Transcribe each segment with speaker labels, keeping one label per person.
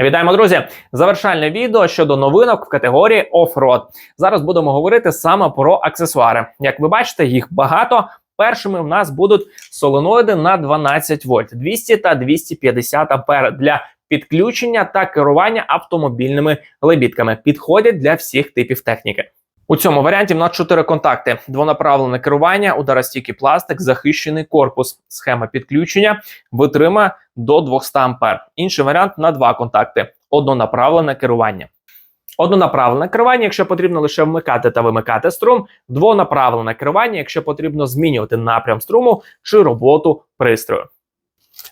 Speaker 1: Вітаємо, друзі! Завершальне відео щодо новинок в категорії оффроад. Зараз будемо говорити саме про аксесуари. Як ви бачите, їх багато. Першими в нас будуть соленоїди на 12 вольт, 200 та 250 ампер для підключення та керування автомобільними лебідками. Підходять для всіх типів техніки. У цьому варіанті в нас чотири контакти: двонаправлене керування, ударостійкий пластик, захищений корпус, схема підключення, витримає до 200 ампер. Інший варіант на два контакти: однонаправлене керування. Однонаправлене керування, якщо потрібно лише вмикати та вимикати струм, двонаправлене керування, якщо потрібно змінювати напрям струму чи роботу пристрою.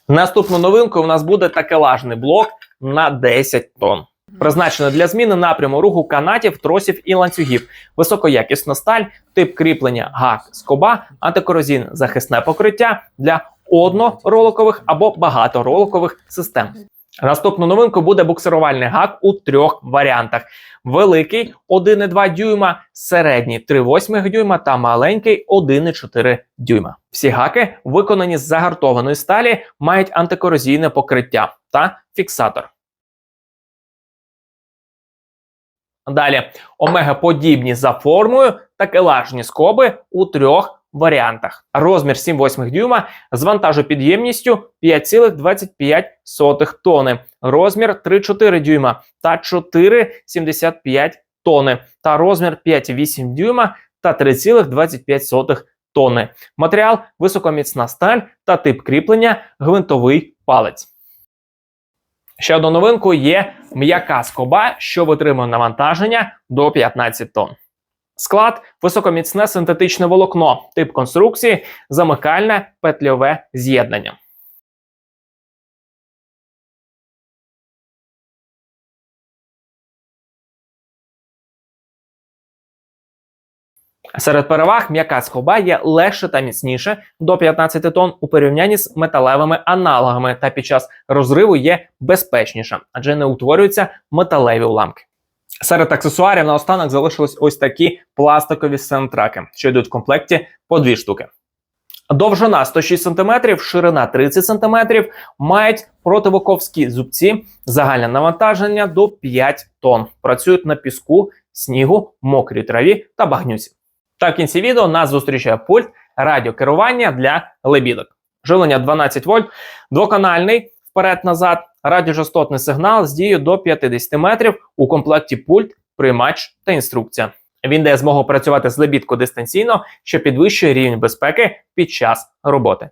Speaker 1: Наступною новинкою у нас буде такелажний блок на 10 тонн. Призначено для зміни напряму руху канатів, тросів і ланцюгів, високоякісна сталь, тип кріплення гак скоба, антикорозійне захисне покриття для однороликових або багатороликових систем. Наступну новинку буде буксирувальний гак у трьох варіантах: великий 1,2 дюйма, середній 3,8 дюйма та маленький 1,4 дюйма. Всі гаки, виконані з загартованої сталі, мають антикорозійне покриття та фіксатор. Далі омега-подібні за формою та келажні скоби у трьох варіантах. Розмір 7,8 дюйма з вантажопідємністю 5,25 тони. Розмір 3,4 дюйма та 4,75 тони. Та розмір 5,8 дюйма та 3,25 тони. Матеріал високоміцна сталь та тип кріплення гвинтовий палець. Ще одну новинку є м'яка скоба, що витримує навантаження до 15 тонн. Склад високоміцне синтетичне волокно, тип конструкції, замикальне петльове з'єднання. Серед переваг м'яка скоба є легше та міцніше до 15 тонн у порівнянні з металевими аналогами та під час розриву є безпечніша, адже не утворюються металеві уламки. Серед аксесуарів наостанок залишились ось такі пластикові сентраки, що йдуть в комплекті по дві штуки. Довжина 106 см, ширина 30 см, мають противоковські зубці, загальне навантаження до 5 тонн. Працюють на піску, снігу, мокрій траві та багнюці. Та в кінці відео нас зустрічає пульт радіокерування для лебідок. Живлення 12 вольт, двоканальний вперед-назад, радіожастотний сигнал з дією до 50 метрів. У комплекті пульт, приймач та інструкція. Він дає змогу працювати з лебідку дистанційно, що підвищує рівень безпеки під час роботи.